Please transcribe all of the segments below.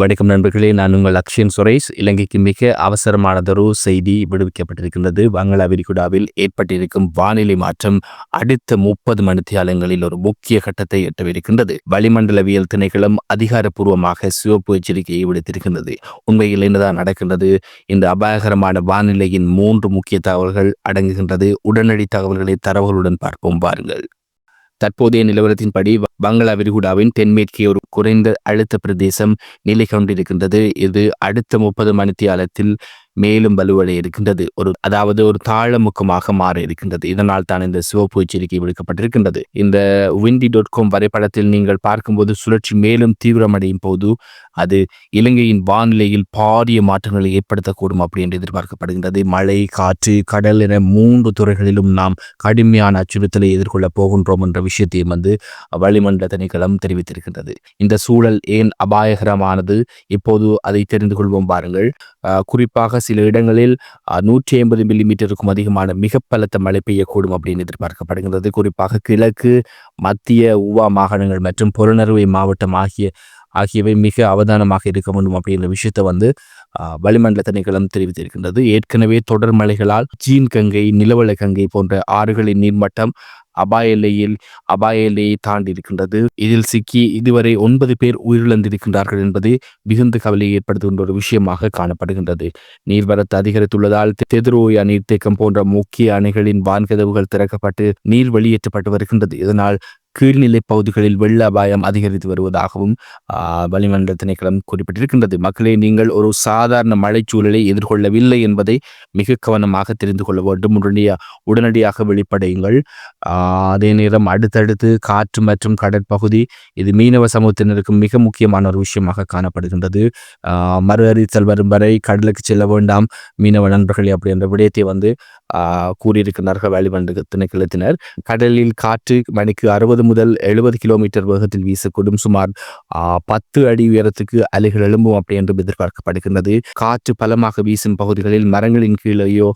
வணக்கம் நண்பர்களே நான் உங்கள் அக்ஷயன் சுரேஷ். இலங்கைக்கு மிக அவசரமானதொரு செய்தி விடுவிக்கப்பட்டிருக்கின்றது. வங்களா விரிகுடாவில் ஏற்பட்டிருக்கும் வானிலை மாற்றம் அடுத்த முப்பது மணித்தியாலங்களில் ஒரு முக்கிய கட்டத்தை எட்டவிருக்கின்றது. வளிமண்டலவியல் திணைக்களம் அதிகாரப்பூர்வமாக சிவப்பு எச்சரிக்கையை விடுத்திருக்கின்றது. உண்மையில் என்னதான் நடக்கின்றது? இந்த அபாயகரமான வானிலையின் மூன்று முக்கிய தகவல்கள் அடங்குகின்றது. உடனடி தகவல்களை தரவுகளுடன் பார்ப்போம். பாருங்கள் தற்போதைய நிலவரத்தின்படி பங்களா விரிகுடாவின் தென்மேற்கே ஒரு குறைந்த அழுத்த பிரதேசம் நிலை கொண்டிருக்கின்றது இது அடுத்த முப்பது மணித்தியாலத்தில் மேலும் வலுவடைய இருக்கின்றது. ஒரு அதாவது ஒரு தாழமுக்கமாக மாற இருக்கின்றது. இதனால் தான் இந்த சிவப்பு எச்சரிக்கை விடுக்கப்பட்டிருக்கின்றது. இந்த விண்டி டாட் காம் வரைபடத்தில் நீங்கள் பார்க்கும்போது சுழற்சி மேலும் தீவிரமடையும் போது அது இலங்கையின் வானிலையில் பாரிய மாற்றங்களை ஏற்படுத்தக்கூடும் அப்படி என்று எதிர்பார்க்கப்படுகின்றது. மழை காற்று கடல் என மூன்று துறைகளிலும் நாம் கடுமையான அச்சுறுத்தலை எதிர்கொள்ளப் போகின்றோம் என்ற விஷயத்தையும் வந்து வளிமண்டல திணைக்களம் தெரிவித்திருக்கின்றது. இந்த சூழல் ஏன் அபாயகரமானது? இப்போது அதை தெரிந்து கொள்வோம் பாருங்கள். குறிப்பாக சில இடங்களில் நூற்றி ஐம்பது மில்லிமீட்டருக்கும் அதிகமான மிக பலத்த மழை பெய்யக்கூடும் அப்படின்னு எதிர்பார்க்கப்படுகின்றது. குறிப்பாக கிழக்கு மத்திய உவா மாகாணங்கள் மற்றும் புறநறுவை மாவட்டம் ஆகிய ஆகியவை மிக அவதானமாக இருக்க வேண்டும் அப்படின்ற விஷயத்தை வந்து வளிமண்டல திணைக்களம் தெரிவித்திருக்கின்றது. ஏற்கனவே தொடர் மழைகளால் ஜீன் கங்கை நிலவள கங்கை போன்ற ஆறுகளின் நீர்மட்டம் அபாய எல்லையில் அபாய எல்லையை தாண்டி இருக்கின்றது இதில் சிக்கி இதுவரை ஒன்பது பேர் உயிரிழந்திருக்கின்றார்கள் என்பது மிகுந்த கவலையை ஏற்படுத்துகின்ற ஒரு விஷயமாக காணப்படுகின்றது. நீர்வரத்து அதிகரித்துள்ளதால் தெதிரோயா நீர்த்தேக்கம் போன்ற முக்கிய அணைகளின் வான்கதவுகள் திறக்கப்பட்டு நீர் வெளியேற்றப்பட்டு வருகின்றது. இதனால் கீழ்நிலை பகுதிகளில் வெள்ள அபாயம் அதிகரித்து வருவதாகவும் வளிமண்டல திணைக்களம் குறிப்பிட்டிருக்கின்றது. மக்களே நீங்கள் ஒரு சாதாரண மழைச்சூழலை எதிர்கொள்ளவில்லை என்பதை மிக கவனமாக தெரிந்து கொள்ள வேண்டும். உடனடியாக உடனடியாக வெளிப்படையுங்கள். அதே நேரம் அடுத்தடுத்து காற்று மற்றும் கடற்பகுதி இது மீனவ சமூகத்தினருக்கு மிக முக்கியமான ஒரு விஷயமாக காணப்படுகின்றது. மறு அறிவித்தல் வரும் வரை கடலுக்கு செல்ல வேண்டாம். மீனவ நண்பர்களே அப்படி என்ற விடயத்தை வந்து கூறியிருக்கிறார்கள் வளிமண்டல திணைக்களத்தினர். கடலில் காற்று மணிக்கு அறுபது அறுபது முதல் எழுபது கிலோமீட்டர் வேகத்தில் வீசக்கூடும். சுமார் பத்து அடி உயரத்துக்கு அலைகள் எழும்பும் அப்படி என்றும் எதிர்பார்க்கப்படுகின்றது. காற்று பலமாக வீசும் பகுதிகளில் மரங்களின் கீழேயோ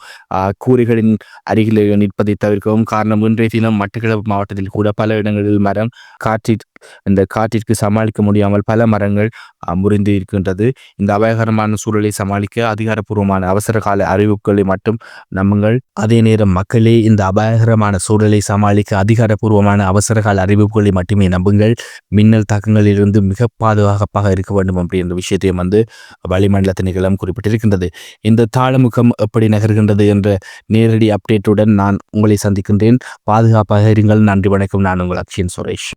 கூரைகளின் அருகிலேயோ நிற்பதை தவிர்க்கவும் காரணம் இன்றைய தினம் மட்டக்களப்பு மாவட்டத்தில் கூட பல இடங்களில் மரம் காற்றில் இந்த காற்றிற்கு சமாளிக்க முடியாமல் பல மரங்கள் முறிந்து இருக்கின்றது. இந்த அபாயகரமான சூழலை சமாளிக்க அதிகாரப்பூர்வமான அவசர கால அறிவிப்புகளை மட்டும் நம்புங்கள். அதே நேரம் மக்களே இந்த அபாயகரமான சூழலை சமாளிக்க அதிகாரப்பூர்வமான அவசர கால அறிவிப்புகளை மட்டுமே நம்புங்கள். மின்னல் தாக்கங்களிலிருந்து மிக பாதுகாப்பாக இருக்க வேண்டும் அப்படின்ற விஷயத்தையும் வந்து வளிமண்டல திணைக்களம் குறிப்பிட்டிருக்கின்றது. இந்த தாளமுகம் எப்படி நகர்கின்றது என்ற நேரடி அப்டேட்டுடன் நான் உங்களை சந்திக்கின்றேன். பாதுகாப்பாக இருங்கள். நன்றி வணக்கம். நான் உங்கள் அக்ஷன் சுரேஷ்.